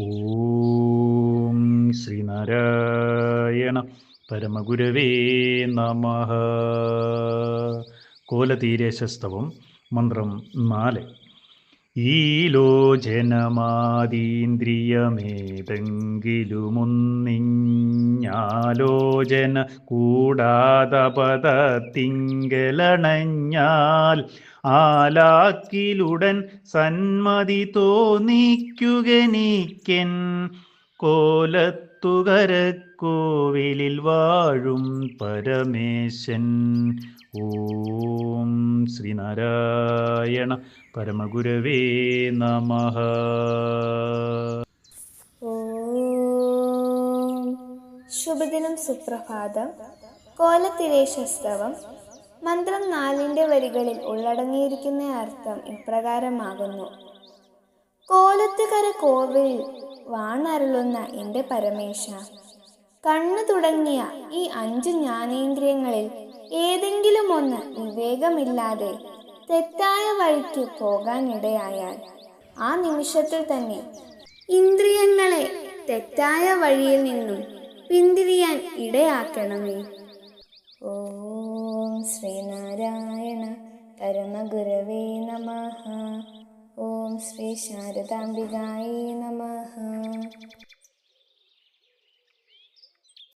ഓം ശ്രീനാരായണ പരമഗുരവേ നമ. കോലതീരേശസ്തവം മന്ത്രം നാല്. ഈ ലോചനമാതീന്ദ്രിയമേതെങ്കിലുമൊന്നിഞ്ഞാലോചന കൂടാതപദത്തിങ്കലണഞ്ഞാൽ ആലാക്കിലുടൻ സന്മതി തോന്നിക്കുകനീക്കൻ കോലത്തുകരക്കോവിലിൽ വാഴും പരമേശൻ. ഓം ശ്രീനാരായണ പരമഗുരവേ നമ. ശുഭദിനം സുപ്രഭാതം. കോലത്തിലെ ശസ്തവം മന്ത്രം നാലിന്റെ വരികളിൽ ഉള്ളടങ്ങിയിരിക്കുന്ന അർത്ഥം ഇപ്രകാരമാകുന്നു. കോലത്തുകര കോവിൽ വാണരുളുന്ന എന്റെ പരമേശ കണ്ണു തുടങ്ങിയ ഈ അഞ്ച് ജ്ഞാനേന്ദ്രിയങ്ങളിൽ ഏതെങ്കിലും ഒന്ന് വിവേകമില്ലാതെ തെറ്റായ വഴിക്ക് പോകാനിടയായാൽ ആ നിമിഷത്തിൽ തന്നെ ഇന്ദ്രിയങ്ങളെ തെറ്റായ വഴിയിൽ നിന്നും പിന്തിരിയാൻ ഇടയാക്കണമേ. ഓം ശ്രീനാരായണ പരമഗുരവേ നമ. ഓം ശ്രീ ശാരദാംബികായേ നമ.